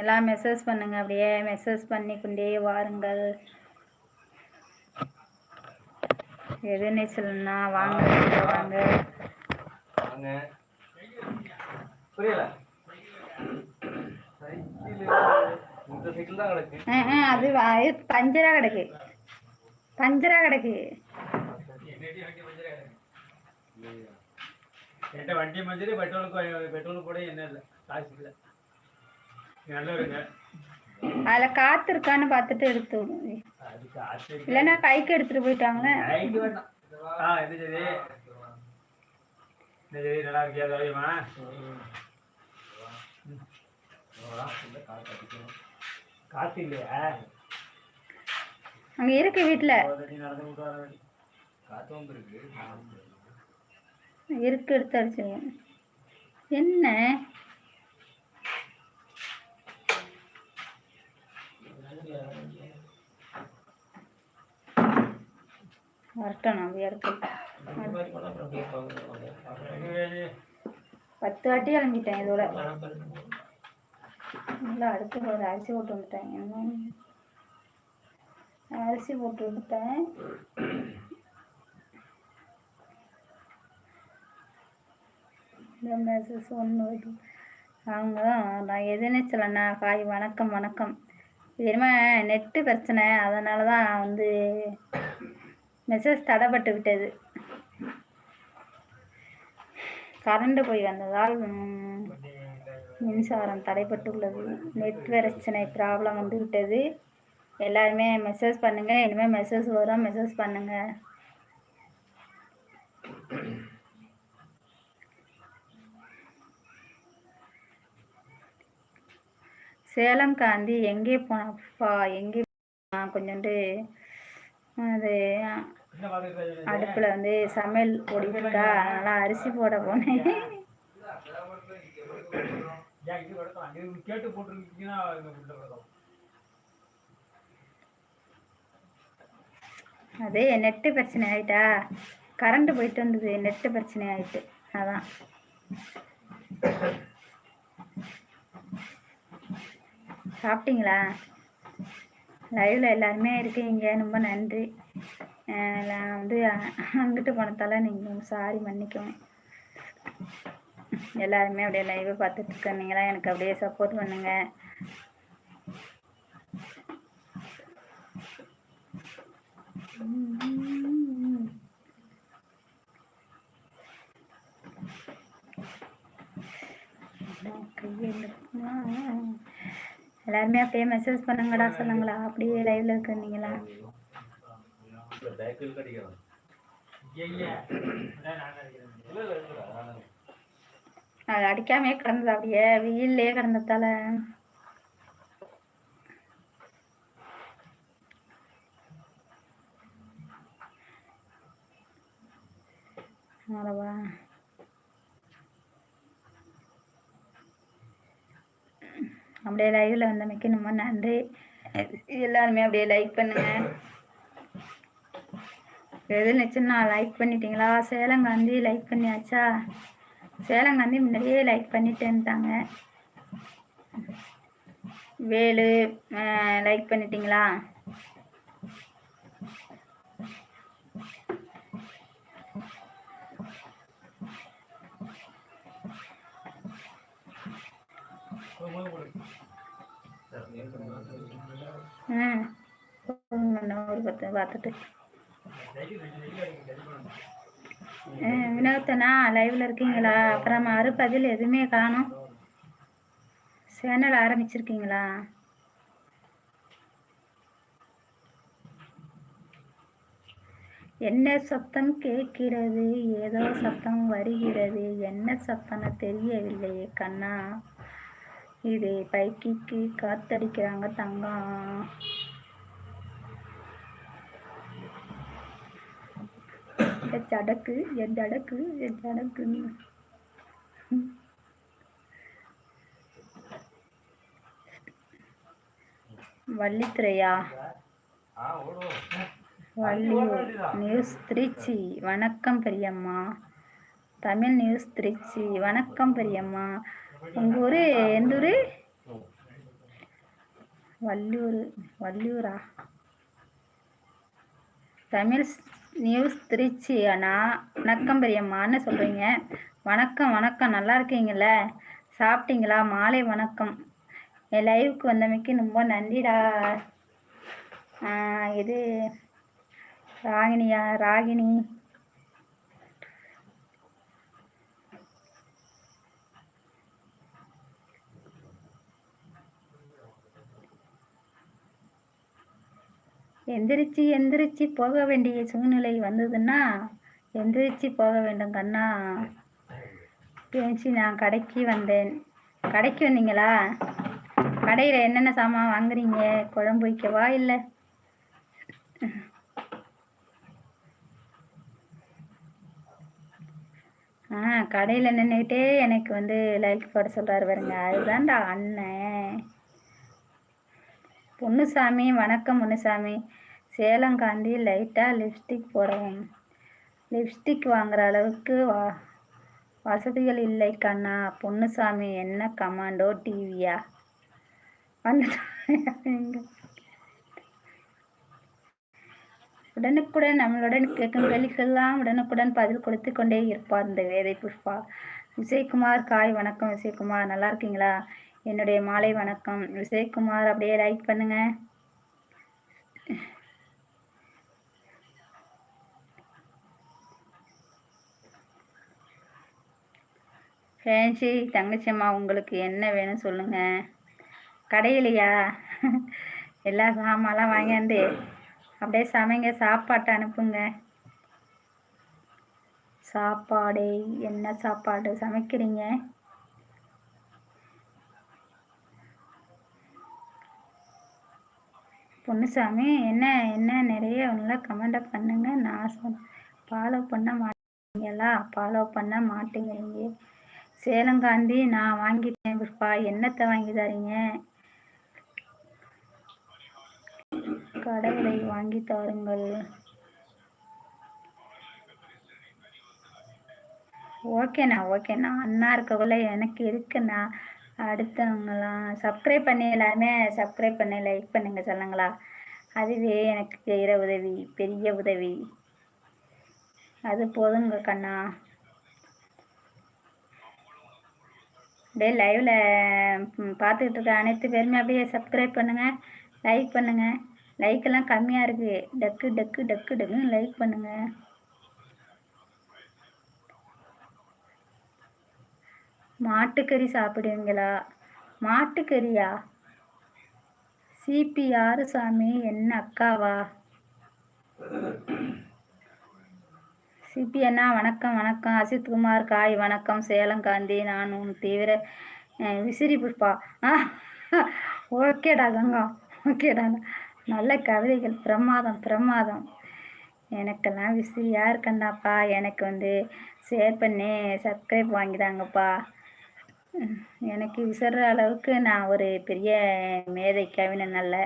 எல்லாம் மெசேஜ் பண்ணுங்க அப்படியே மெசேஜ் பண்ணி கொண்டே வாருங்கள். எது நீச்சல்னா வாங்க வாங்க. புரியல? அது பஞ்சரா கிடக்கு. பஞ்சரா கிடக்கு. என்கிட்ட வண்டி மஞ்சள் பெட்ரோலுக்கு பெட்ரோல் கூட என்ன இல்லை? காசு இல்லை. நல்லவருங்க அதில் காற்று இருக்கான்னு பார்த்துட்டு எடுத்து இல்லைன்னா கைக்கு எடுத்துட்டு போயிட்டாங்களே. நல்லா இருக்கியா சௌரியமா காசு இல்லையா? அங்கே இருக்கு வீட்டில் காத்து வந்துருக்கு. இருக்கு எடுத்து அடிச்சுங்க என்ன? வரட்டும் நான் எடுத்துட்டேன் பத்து வாட்டி இறங்கிட்டேன் இதோட. நல்லா அடுத்து ஒரு அரிசி போட்டு வந்துட்டேன். என்ன? அரிசி போட்டு வந்துட்டேன். மெசேஜ் ஒன்று அவங்க தான் நான் எதுன்னு சொல்லண்ணா. காய் வணக்கம் வணக்கம். இது என்னமோ நெட்டு பிரச்சனை. அதனால தான் வந்து மெசேஜ் தடைப்பட்டு விட்டது. கரண்ட் போய் வந்ததால் மின்சாரம் தடைப்பட்டுள்ளது. நெட் பிரச்சனை ப்ராப்ளம் வந்து விட்டது. எல்லாருமே மெசேஜ் பண்ணுங்கள் இனிமேல் மெசேஜ் வரும். மெசேஜ் பண்ணுங்கள் சேலம் காந்தி எங்கே போனப்பா எங்கே போனா? கொஞ்சோண்டு அது அடுப்பில் வந்து சமையல் ஓடிட்டு இருக்கா அதனால் அரிசி போட போனேன். அதே நெட்டு பிரச்சனை ஆயிட்டா. கரண்ட் போயிட்டு வந்தது நெட்டு பிரச்சனை ஆயிட்டு. அதான். சாப்பிட்டீங்களா? லைவ்ல எல்லாருமே இருக்கீங்க. ரொம்ப நன்றி. நான் வந்து அங்கிட்டு போனதால நீங்கள் சாரி மன்னிக்கவும் எல்லாருமே அப்படியே லைவை பார்த்துட்டு இருக்கீங்களா எனக்கு அப்படியே சப்போர்ட் பண்ணுங்க. எல்லாருமே அப்படியே மெசேஜ் பண்ணுங்கடா சொல்லுங்களா அப்படியே லைவ்ல இருக்கிறீங்களா அது அடிக்காமே கிடந்தது அப்படியே வெயிலே கிடந்ததால. அவ்வளவா அப்படியே லைவ்ல வந்தமைக்கு ரொம்ப நன்றி. எல்லாருமே அப்படியே லைக் பண்ணுங்க. எது நிச்சயம் லைக் பண்ணிட்டீங்களா? சேலங்காந்தி லைக் பண்ணியாச்சா? சேலங்காந்தி முன்னாடியே லைக் பண்ணிட்டேன்ட்டாங்க. வேலு லைக் பண்ணிட்டீங்களா? ம். ஒரு பத்து பார்த்துட்டு. வினோத்தனா லைவ்ல இருக்கீங்களா? அப்புறம் மறு பதில் எதுவுமே காணும். சேனல் ஆரம்பிச்சிருக்கீங்களா? என்ன சத்தம் கேட்கிறது? ஏதோ சத்தம் வருகிறது. என்ன சத்தம்னு தெரியவில்லையே கண்ணா. இது பைக்கிக்கு காத்தடிக்கிறாங்க தங்கம். என் ஜடக்கு என் ஜடக்கு என் ஜடக்கு வள்ளித்துறையா வள்ளியூர் நியூஸ் திருச்சி. வணக்கம் பெரியம்மா. தமிழ் நியூஸ் திருச்சி. வணக்கம் பெரியம்மா. உங்கள் ஊர் எந்த ஊர் வள்ளியூர் வள்ளியூரா? தமிழ் நியூஸ் திருச்சி அண்ணா. வணக்கம் பெரியம்மான்னு சொல்கிறீங்க வணக்கம் வணக்கம். நல்லா இருக்கீங்கள சாப்பிட்டீங்களா? மாலை வணக்கம். என் லைவுக்கு வந்தமைக்கு ரொம்ப நன்றிடா. இது ராகினியா ராகினி எந்திரிச்சு எந்திரிச்சு போக வேண்டிய சூழ்நிலை வந்ததுன்னா எந்திரிச்சு போக வேண்டும் கண்ணா. பேசி நான் கடைக்கு வந்தேன். கடைக்கு வந்தீங்களா? கடையில் என்னென்ன சாமான் வாங்குறீங்க? குழம்பு வைக்கவா இல்லை? ஆ கடையில் நின்றுக்கிட்டே எனக்கு வந்து லைக் போட சொல்கிறாரு பாருங்க. அதுதான்டா அண்ணன். பொன்னுசாமி வணக்கம் முன்னுசாமி சேலம் காந்தி லைட்டாக லிப்ஸ்டிக் போடவும். லிப்ஸ்டிக் வாங்குற அளவுக்கு வா வசதிகள் இல்லை கண்ணா. பொன்னுசாமி என்ன கமாண்டோ டிவியா? வந்துட்டாங்க உடனுக்குடன் நம்மளுடன் கேட்கும் கேள்விக்கெல்லாம் உடனுக்குடன் பதில் கொடுத்து கொண்டே இருப்பார் இந்த வேதை புஷ்பா. விஜயகுமார் காய் வணக்கம் விஜயகுமார். நல்லா இருக்கீங்களா? என்னுடைய மாலை வணக்கம். விஜயகுமார் அப்படியே லைக் பண்ணுங்க. ஃபேன்சி தங்கச்சியம்மா உங்களுக்கு என்ன வேணும் சொல்லுங்க. கடையிலையா? எல்லா சாமான்லாம் வாங்கியாந்து அப்படியே சமைங்க சாப்பாட்டை அனுப்புங்க. சாப்பாடு என்ன சாப்பாடு சமைக்கிறீங்க? பொண்ணுசாமி என்ன என்ன நிறைய நல்லா கமெண்ட் பண்ணுங்க. நான் சொன்ன ஃபாலோ பண்ண மாட்டீங்களா? ஃபாலோ பண்ண மாட்டேங்கிறீங்க. சேலங்காந்தி நான் வாங்கிட்டேன் புஷ்பா என்னத்தை வாங்கி தரீங்க? கடவுளை வாங்கி தாருங்கள். ஓகேண்ணா ஓகேண்ணா. அண்ணா இருக்கக்குள்ள எனக்கு இருக்குண்ணா. அடுத்தவங்களாம் சப்ஸ்கிரைப் பண்ணி எல்லாருமே சப்ஸ்கிரைப் பண்ணி லைக் பண்ணுங்க சொல்லுங்களா? அதுவே எனக்கு செய்கிற உதவி பெரிய உதவி. அது போதுங்க கண்ணா. அப்படியே லைவில் பார்த்துக்கிட்டு இருக்க அனைத்து பேருமே அப்படியே சப்ஸ்கிரைப் பண்ணுங்கள் லைக் பண்ணுங்கள் லைக் எல்லாம் கம்மியாக இருக்குது டக்கு டக்கு டக்கு டக்குன்னு லைக் பண்ணுங்கள் மாட்டுக்கறி சாப்பிடுவீங்களா? மாட்டுக்கறியா? சிபி யாரு சாமி என்ன அக்காவா? சிபி அண்ணா வணக்கம் வணக்கம். அசித்குமார் காய் வணக்கம். சேலம் காந்தி நான் உன் தீவிர விசிறி புஷ்பா. ஆ ஓகேடா தங்கம் ஓகேடா நல்ல கவிதைகள். பிரமாதம் பிரமாதம். எனக்கெல்லாம் விசிறியாக இருக்கண்டாப்பா. எனக்கு வந்து ஷேர் பண்ணி. சப்ஸ்கிரைப் வாங்கிதாங்கப்பா. எனக்கு விசிற அளவுக்கு நான் ஒரு பெரிய மேதை கவிஞன் அல்ல.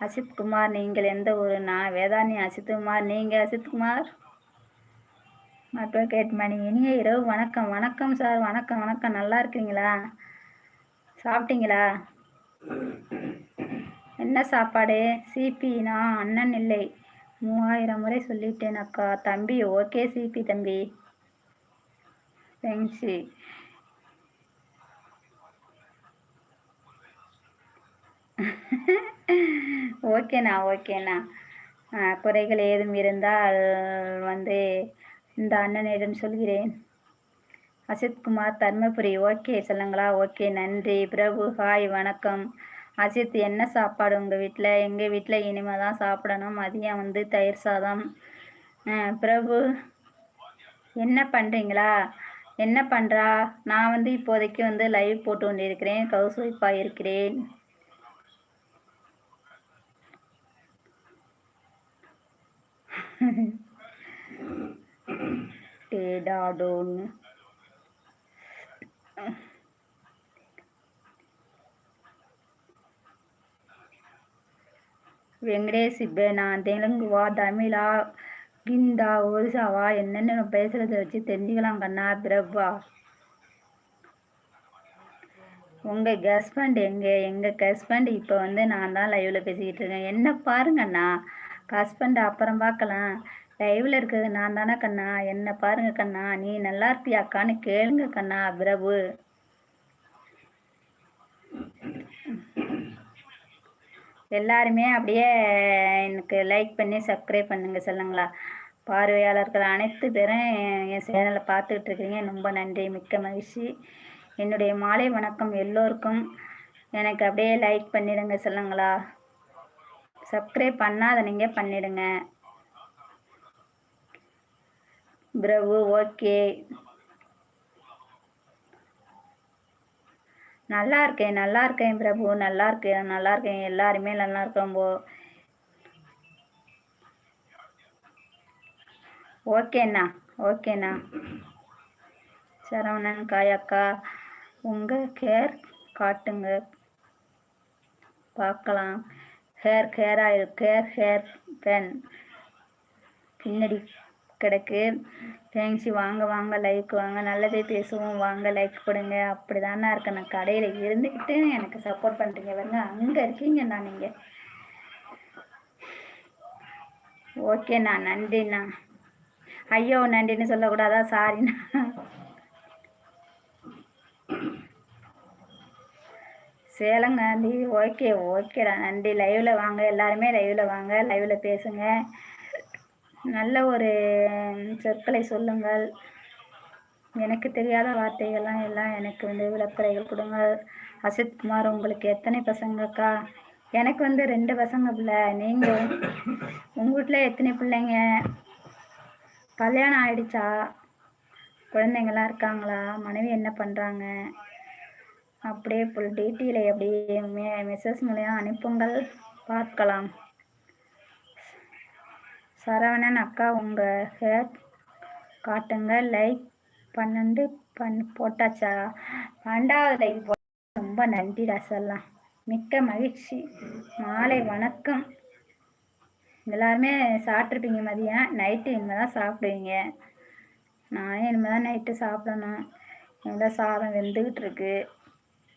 அசித் குமார் நீங்கள் எந்த ஊர் நான் வேதானி அசித் குமார் நீங்கள் அசித் குமார்? அட்வொகேட் மணி இனிய இரவு வணக்கம். வணக்கம் சார் வணக்கம் வணக்கம். நல்லா இருக்கீங்களா சாப்பிட்டீங்களா? என்ன சாப்பாடு? சிபி நான் அண்ணன் இல்லை. மூவாயிரம் முறை சொல்லிட்டேன் அக்கா. தம்பி ஓகே சிபி தம்பி. தேங்க்ஸு ஓகேண்ணா ஓகேண்ணா. குறைகள் ஏதும் இருந்தால் வந்து இந்த அண்ணனிடம் சொல்கிறேன். அசித்குமார் தர்மபுரி ஓகே சொல்லுங்களா? ஓகே நன்றி. பிரபு ஹாய் வணக்கம். அசித் என்ன சாப்பாடு உங்கள் வீட்டில் எங்கள் வீட்டில் இனிமே தான் சாப்பிடணும். மதியம் வந்து தயிர் சாதம். பிரபு என்ன பண்ணுறீங்களா என்ன பண்ணுறா நான் வந்து இப்போதைக்கு வந்து லைவ் போட்டு கொண்டிருக்கிறேன். ஹவுஸ் இருக்கிறேன். டேடாடோன் வெங்கடேஷ் இப்போ நான் தெலுங்குவா தமிழா கிந்தா ஒரிசாவா என்னென்ன பேசுகிறத வச்சு தெரிஞ்சுக்கலாம் கண்ணா பிரபா. உங்கள் ஹஸ்பண்ட் எங்கே? எங்கள் ஹஸ்பண்ட் இப்போ வந்து நான் தான் லைவில் பேசிக்கிட்டு இருக்கேன். என்ன பாருங்கண்ணா. ஹஸ்பண்ட் அப்புறம் பார்க்கலாம். லைவில் இருக்கிறது நான் தானே கண்ணா? என்னை பாருங்க கண்ணா. நீ நல்லா இருப்பியாக்கான்னு கேளுங்க கண்ணா பிரபு. எல்லாருமே அப்படியே எனக்கு லைக் பண்ணி சப்ஸ்கிரைப் பண்ணுங்க சொல்லுங்களா? பார்வையாளர்கள் அனைத்து பேரும் என் சேனலை பார்த்துக்கிட்டு இருக்கிறீங்க. ரொம்ப நன்றி. மிக்க மகிழ்ச்சி. என்னுடைய மாலை வணக்கம் எல்லோருக்கும். எனக்கு அப்படியே லைக் பண்ணிடுங்க சொல்லுங்களா? சப்ஸ்கிரைப் பண்ணாத நீங்கள் பண்ணிடுங்க. பிரபு ஓகே. நல்லா இருக்கேன் நல்லா இருக்கேன் பிரபு நல்லா இருக்கேன் நல்லா இருக்கேன். எல்லாருமே நல்லா இருக்கோம் போ ஓகேண்ணா ஓகேண்ணா. சரவணன் காயக்கா உங்கள் கேர் காட்டுங்க. பார்க்கலாம். Hair care oil care hair pin பின்னாடி கிடக்கு. தேங்க்ஸ் வாங்க வாங்க லைக் வாங்க. நல்லதே பேசுவோம். வாங்க லைக் கொடுங்க. அப்படி தானே இருக்கேன். நான் கடையில் இருந்துக்கிட்டு எனக்கு சப்போர்ட் பண்ணுறீங்க வருங்க அங்கே இருக்கீங்கண்ணா நீங்கள் ஓகேண்ணா நன்றிண்ணா. ஐயோ நன்றின்னு சொல்லக்கூடாதா? சாரிண்ணா சேலங்காந்தி ஓகே ஓகேடா. நன்றி. லைவில் வாங்க. எல்லாருமே லைவில் வாங்க. லைவில் பேசுங்க. நல்ல ஒரு சொற்களை சொல்லுங்கள். எனக்கு தெரியாத வார்த்தைகள்லாம் எல்லாம் எனக்கு வந்து விளக்குறைகள் கொடுங்க. அசித் குமார் உங்களுக்கு எத்தனை பசங்கக்கா? எனக்கு வந்து ரெண்டு பசங்க பிள்ளை. நீங்கள் உங்கள் வீட்டில் எத்தனை பிள்ளைங்க? கல்யாணம் ஆயிடுச்சா? குழந்தைங்களாம் இருக்காங்களா? மனைவி என்ன பண்ணுறாங்க அப்படியே ஃபுல் டீட்டெயிலை அப்படியே மெ மெசேஜ் மூலியம் அனுப்புங்கள். பார்க்கலாம். சரவணன் அக்கா உங்கள் ஹேர் காட்டுங்க. லைக் பன்னெண்டு பண் போட்டாச்சா? பன்னெண்டாவது லைக் போ ரொம்ப நன்றிடா சொல்லலாம் மிக்க மகிழ்ச்சி. மாலை வணக்கம். எல்லாருமே சாப்பிட்ருப்பீங்க மதியம். நைட்டு இனிமேல் தான் சாப்பிடுவீங்க. நானும் இனிமேல் தான் நைட்டு சாப்பிடணும். இனிமேல் சாதம் வெந்துக்கிட்டு இருக்கு.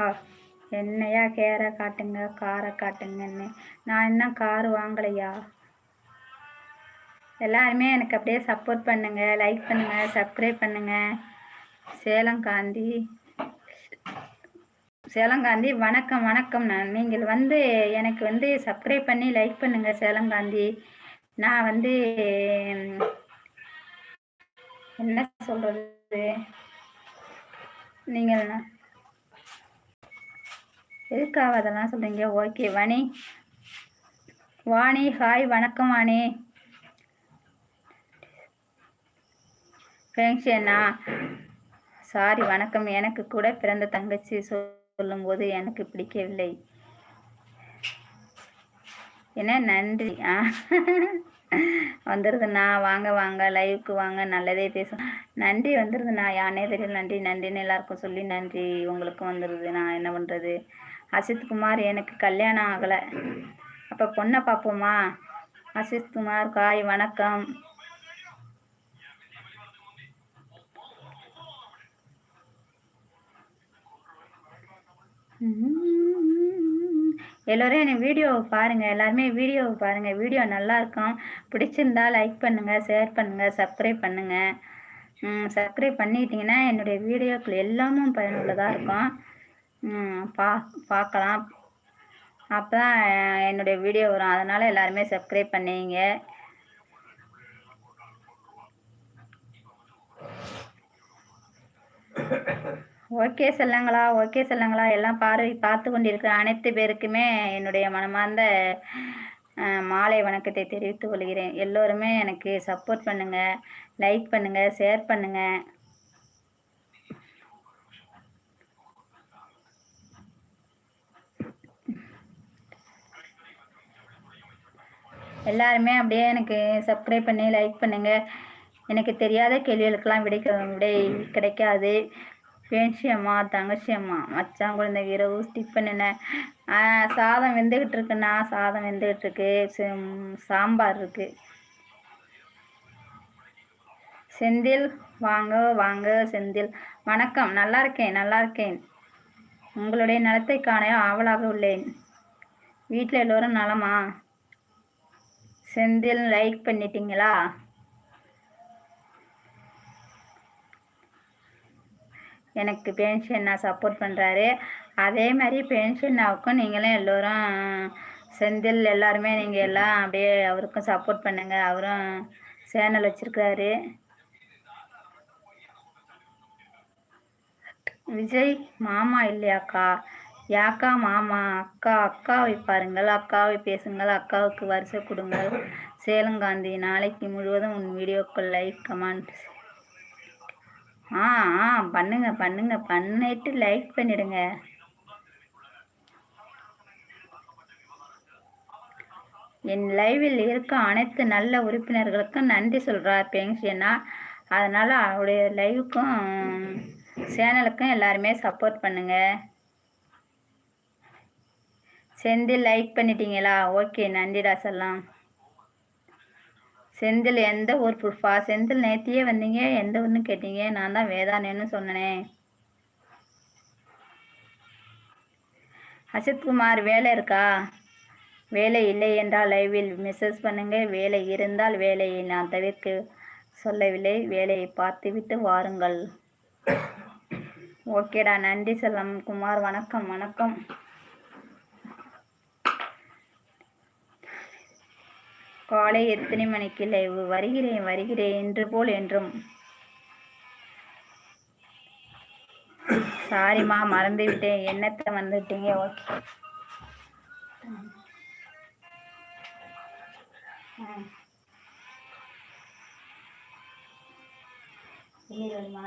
ஆ என்னையா கேரை காட்டுங்க காரை காட்டுங்கன்னு. நான் இன்னும் கார் வாங்கலையா? எல்லாருமே எனக்கு அப்படியே சப்போர்ட் பண்ணுங்க லைக் பண்ணுங்க சப்ஸ்கிரைப் பண்ணுங்க. சேலம் காந்தி சேலங்காந்தி வணக்கம் வணக்கம். நான் நீங்கள் வந்து எனக்கு வந்து சப்ஸ்கிரைப் பண்ணி லைக் பண்ணுங்க சேலங்காந்தி நான் வந்து என்ன சொல்றது? நீங்கள் எதுக்காக அதெல்லாம் சொல்றீங்க? ஓகே வாணி. வாணி ஹாய் வணக்கம் வாணி. ஃபங்க்ஷனா அண்ணா. சாரி வணக்கம். எனக்கு கூட பிறந்த தங்கச்சி சொல்லும்போது எனக்கு பிடிக்கவில்லை. என்ன நன்றி. ஆ. வந்துடுதுண்ணா வாங்க வாங்க. லைவுக்கு வாங்க. நல்லதே பேசும் நன்றி வந்துருதுண்ணா. யானே தெரியல. நன்றி நன்றின்னு எல்லாருக்கும் சொல்லி நன்றி. உங்களுக்கும் வந்துருது. நான் என்ன பண்ணுறது அசித் குமார் எனக்கு கல்யாணம் ஆகலை. அப்போ பொண்ணை பார்ப்போமா? அசித் குமார் காய் வணக்கம். எல்லோரும் என் வீடியோவை பாருங்கள் எல்லாருமே வீடியோவை பாருங்கள் வீடியோ நல்லா இருக்கும். பிடிச்சிருந்தா லைக் பண்ணுங்கள் ஷேர் பண்ணுங்கள் சப்ஸ்கிரைப் பண்ணுங்கள் சப்ஸ்கிரைப் பண்ணிட்டீங்கன்னா என்னுடைய வீடியோக்கள் எல்லாமும் பயனுள்ளதாக இருக்கும். ம், பா பார்க்கலாம் அப்போ தான் என்னுடைய வீடியோ வரும். அதனால் எல்லாருமே சப்ஸ்கிரைப் பண்ணிங்க. ஓகே செல்லங்களா ஓகே செல்லங்களா. எல்லாம் பார்வை பார்த்து கொண்டிருக்கிற அனைத்து பேருக்குமே என்னுடைய மனமார்ந்த மாலை வணக்கத்தை தெரிவித்துக் கொள்கிறேன். எல்லோருமே எனக்கு சப்போர்ட் பண்ணுங்கள் லைக் பண்ணுங்கள் ஷேர் பண்ணுங்கள் எல்லாருமே அப்படியே எனக்கு சப்ஸ்கிரைப் பண்ணி லைக் பண்ணுங்க. எனக்கு தெரியாத கேள்விகளுக்கெல்லாம் விடை விடை கிடைக்காது. பேன்சி அம்மா தங்கச்சி அம்மா மச்சான் குழந்தை இரவு டிஃபன் என்ன சாதம் வெந்துக்கிட்டு இருக்குண்ணா. சாதம் வெந்துக்கிட்டு இருக்கு. சாம்பார் இருக்கு. செந்தில் வாங்க வாங்க செந்தில். வணக்கம். நல்லா இருக்கேன் நல்லா இருக்கேன். உங்களுடைய நலத்தை காண ஆவலாக உள்ளேன். வீட்டில் எல்லோரும் நலமா? செந்தில் லைக் பண்ணிட்டீங்களா? எனக்கு பென்ஷன்னா சப்போர்ட் பண்ணுறாரு அதே மாதிரி பென்ஷன்னாவுக்கும் நீங்களும் எல்லோரும் செந்தில் எல்லாருமே நீங்கள் எல்லாம் அப்படியே அவருக்கும் சப்போர்ட் பண்ணுங்கள் அவரும் சேனல் வச்சுருக்காரு விஜய் மாமா இல்லையாக்கா? யாக்கா மாமா அக்கா அக்காவை பாருங்கள். அக்காவை பேசுங்கள். அக்காவுக்கு வரிசை கொடுங்கள். சேலங்காந்தி நாளைக்கு முழுவதும் உன் வீடியோக்கள் லைக் கமெண்ட். ஆ ஆ பண்ணுங்க பண்ணுங்க. பண்ணிட்டு லைக் பண்ணிடுங்க. என் லைவில் இருக்க அனைத்து நல்ல உறுப்பினர்களுக்கும் நன்றி சொல்கிறார் பெங்ஷனா அதனால் அவருடைய லைவுக்கும் சேனலுக்கும் எல்லாருமே சப்போர்ட் பண்ணுங்கள் செந்தில் லைக் பண்ணிட்டீங்களா? ஓகே நன்றிடா செல்லாம். செந்தில் எந்த ஊர் ப்ரூஃபா செந்தில் நேத்தியே வந்தீங்க. எந்த ஊர்னு கேட்டீங்க? நான் தான் வேதானேன்னு சொன்னனே. அசித்குமார் வேலை இருக்கா? வேலை இல்லை என்றால் லைவில் மெசேஜ் பண்ணுங்க. வேலை இருந்தால் வேலையை நான் தவிர்க்க சொல்லவில்லை. வேலையை பார்த்துவிட்டு வாருங்கள். ஓகேடா நன்றி செல்லம். குமார் வணக்கம் வணக்கம். காலை எத்தனை மணிக்கு லைவ் வருகிறேன் வருகிறேன் என்று போல் என்றும். சாரிம்மா மறந்து விட்டேன். என்னத்தை வந்துட்டீங்க ஓகே. வருமா